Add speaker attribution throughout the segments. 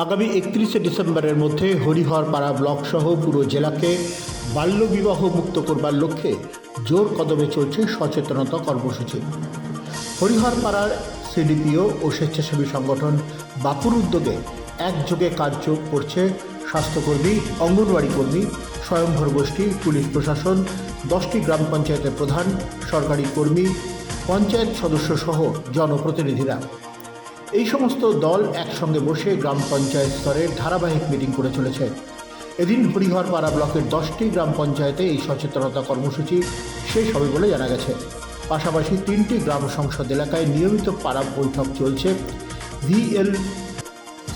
Speaker 1: আগামী একত্রিশে ডিসেম্বরের মধ্যে হরিহর পাড়া ব্লক সহ পুরো জেলাকে বাল্যবিবাহ মুক্ত করবার লক্ষ্যে জোর কদমে চলছে সচেতনতা কর্মসূচি। হরিহর পাড়ার সিডিপিও ও স্বেচ্ছাসেবী সংগঠন বাপুর উদ্যোগে একযোগে কার্য করছে স্বাস্থ্যকর্মী, অঙ্গনওয়াড়ি কর্মী স্বয়ংভর গোষ্ঠী, পুলিশ প্রশাসন, দশটি গ্রাম পঞ্চায়েতের প্রধান, সরকারি কর্মী, পঞ্চায়েত সদস্য সহ জনপ্রতিনিধিরা। এই সমস্ত দল একসঙ্গে বসে গ্রাম পঞ্চায়েত স্তরে ধারাবাহিক মিটিং করে চলেছে। এদিন হরিহরপাড়া ব্লকের দশটি গ্রাম পঞ্চায়েতে এই সচেতনতা কর্মসূচি শেষ হবে বলে জানা গেছে। পাশাপাশি তিনটি গ্রাম সংসদ এলাকায় নিয়মিত পাড়া বৈঠক চলছে। ভিএল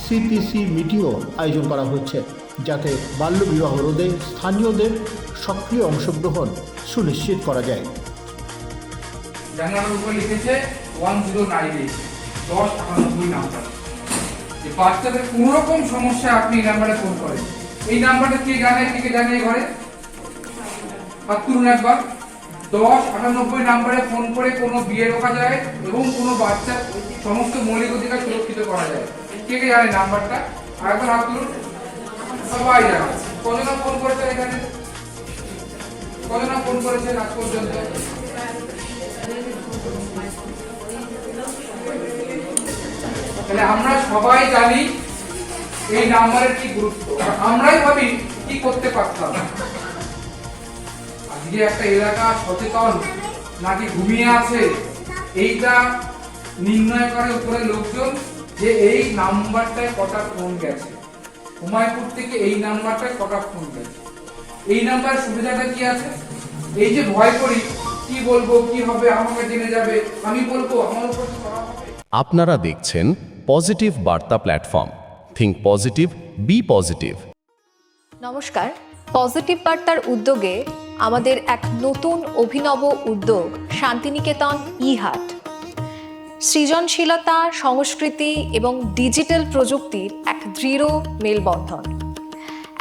Speaker 1: সিপিসি মিটিংও আয়োজন করা হচ্ছে, যাতে বাল্যবিবাহ রোধে স্থানীয়দের সক্রিয় অংশগ্রহণ সুনিশ্চিত করা যায়।
Speaker 2: জানালার উপর লিখেছে ওয়ান জিরো নাইন দশ আটানব্বই নাম্বার। যে বাচ্চাদের কোনো রকম সমস্যা আপনি এই নাম্বারে ফোন করেন। এই নাম্বারটা কে জানে, কে কে জানে ঘরে? হাত তুলুন একবার। দশ আটানব্বই নাম্বারে ফোন করে কোনো বিয়ে রোকা যায় এবং কোনো বাচ্চার সমস্ত মৌলিক অধিকার সুরক্ষিত করা যায়। কে কে জানে নাম্বারটা? আর একবার হাত তুলুন। সবাই জানে। কজনা ফোন করেছেন এখানে? কজনা ফোন করেছেন আজ পর্যন্ত তাহলে আমরা সবাই জানি এই নাম্বারের কি গুরুত্ব। আমরাই ভাবি কি করতে পারতাম। আজকে একটা এলাকা সচেতন নাকি ঘুমিয়ে আছে, এইটা নির্ণয় করে উপরে লোকজন যে এই নাম্বারটায় কটা ফোন গেছে। হুমায়ুপুর থেকে এই নাম্বারটায় কটা ফোন গেছে। এই নাম্বার সুবিধাটা কি আছে? এই যে ভয় করি, কি বলব, কি হবে, আমাকে জেনে যাবে, আমি বলব, আমার উপর
Speaker 3: আপনারা দেখছেন positive Barta platform think positive be positive
Speaker 4: নমস্কার। পজিটিভ বার্তার উদ্যোগে আমাদের এক নতুন অভিনব উদ্যোগ, শান্তিনিকেতন ই হাট সৃজনশীলতা, সংস্কৃতি এবং ডিজিটাল প্রযুক্তির এক দৃঢ় মেলবন্ধন।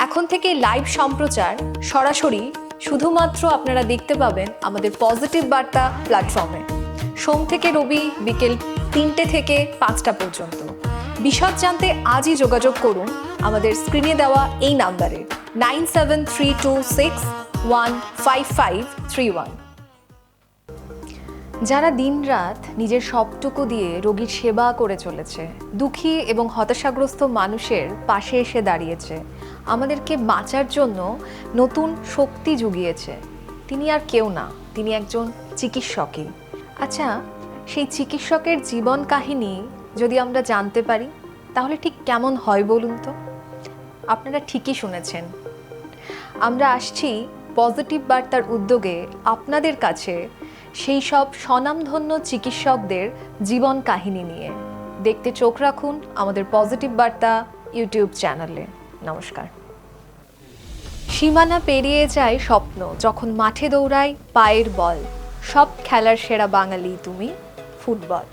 Speaker 4: এখন থেকে লাইভ সম্প্রচার সরাসরি শুধুমাত্র আপনারা দেখতে পাবেন আমাদের পজিটিভ বার্তা প্ল্যাটফর্মে সোম থেকে রবি বিকেল তিনটে থেকে পাঁচটা পর্যন্ত। বিশদ জানতে আজই যোগাযোগ করুন আমাদের স্ক্রিনে দেওয়া এই নাম্বারে। Nine seven three two six one five five three one. যারা দিনরাত নিজের সবটুকু দিয়ে রোগীর সেবা করে চলেছে, দুঃখী এবং হতাশাগ্রস্ত মানুষের পাশে এসে দাঁড়িয়েছে, আমাদেরকে বাঁচার জন্য নতুন শক্তি জুগিয়েছে। তিনি আর কেউ না, তিনি একজন চিকিৎসকই। আচ্ছা সেই চিকিৎসকের জীবন কাহিনী যদি আমরা জানতে পারি, তাহলে ঠিক কেমন হয় বলুন তো? আপনারা ঠিকই শুনেছেন। আমরা আসছি পজিটিভ বার্তার উদ্যোগে আপনাদের কাছে সেই সব স্বনামধন্য চিকিৎসকদের জীবন কাহিনী নিয়ে। দেখতে চোখ রাখুন আমাদের পজিটিভ বার্তা ইউটিউব চ্যানেলে। নমস্কার। সীমানা পেরিয়ে যায় স্বপ্ন, যখন মাঠে দৌড়ায় পায়ের বল। সব খেলার সেরা বাঙালি তুমি ফুটবল।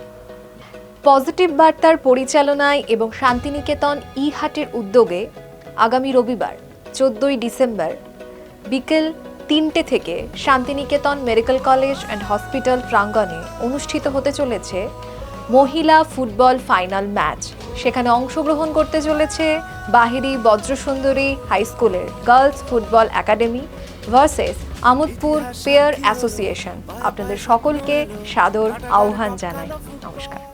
Speaker 4: পজিটিভ বার্তার পরিচালনায় এবং শান্তিনিকেতন ই হাটের উদ্যোগে আগামী রবিবার, চোদ্দই ডিসেম্বর বিকেল তিনটে থেকে Santiniketan medical college and hospital প্রাঙ্গণে অনুষ্ঠিত হতে চলেছে মহিলা ফুটবল ফাইনাল ম্যাচ। সেখানে অংশগ্রহণ করতে চলেছে বাহিরি বজ্রসুন্দরী হাই স্কুলের girls football academy versus Amodpur player association আপনাদের সকলকে সাদর আহ্বান জানাই। নমস্কার।